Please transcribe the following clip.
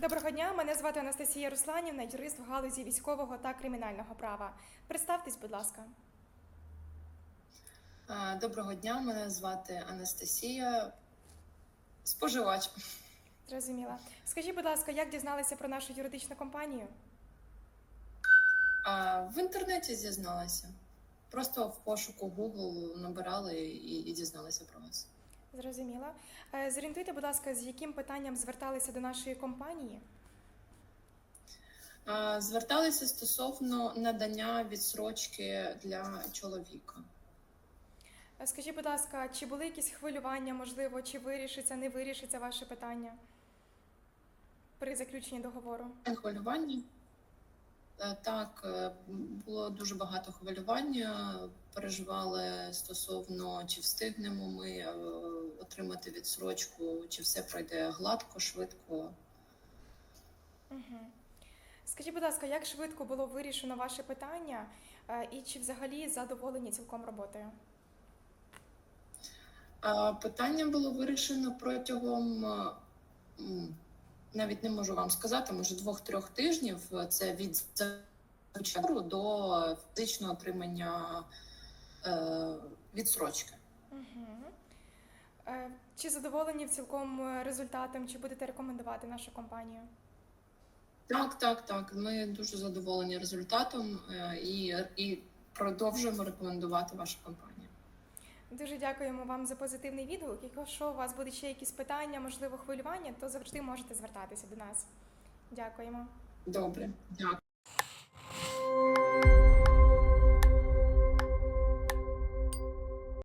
Доброго дня, мене звати Анастасія Русланівна, юрист в галузі військового та кримінального права. Представтесь, будь ласка. Доброго дня, мене звати Анастасія. Споживач. Зрозуміла. Скажіть, будь ласка, як дізналися про нашу юридичну компанію? А, В інтернеті зізналася. Просто в пошуку Google набирали і, і дізналися про вас. Зрозуміла. Е, Зорієнтуйте, будь ласка, з яким питанням зверталися до нашої компанії? Зверталися стосовно надання відсрочки для чоловіка. Е, Скажіть, будь ласка, чи були якісь хвилювання, можливо, чи вирішиться, не вирішиться ваше питання при заключенні договору? Хвилювання. Е, Так, е, було дуже багато хвилювання. Переживали стосовно, чи встигнемо ми е, отримати відсрочку, чи все пройде гладко, швидко. Угу. Скажіть, будь ласка, як швидко було вирішено ваше питання, і чи взагалі задоволені цілком роботою? Питання було вирішено протягом навіть не можу вам сказати, може двох-трьох тижнів. Це від початку до фізичного отримання е, відсрочки. Угу. Е, Чи задоволені в цілком е, результатом, чи будете рекомендувати нашу компанію? Так, так, так. Ми дуже задоволені результатом е, і, і продовжуємо рекомендувати вашу компанію. Дуже дякуємо вам за позитивний відгук. Якщо у вас будуть ще якісь питання, можливо, хвилювання, то завжди можете звертатися до нас. Дякуємо. Добре, дякую.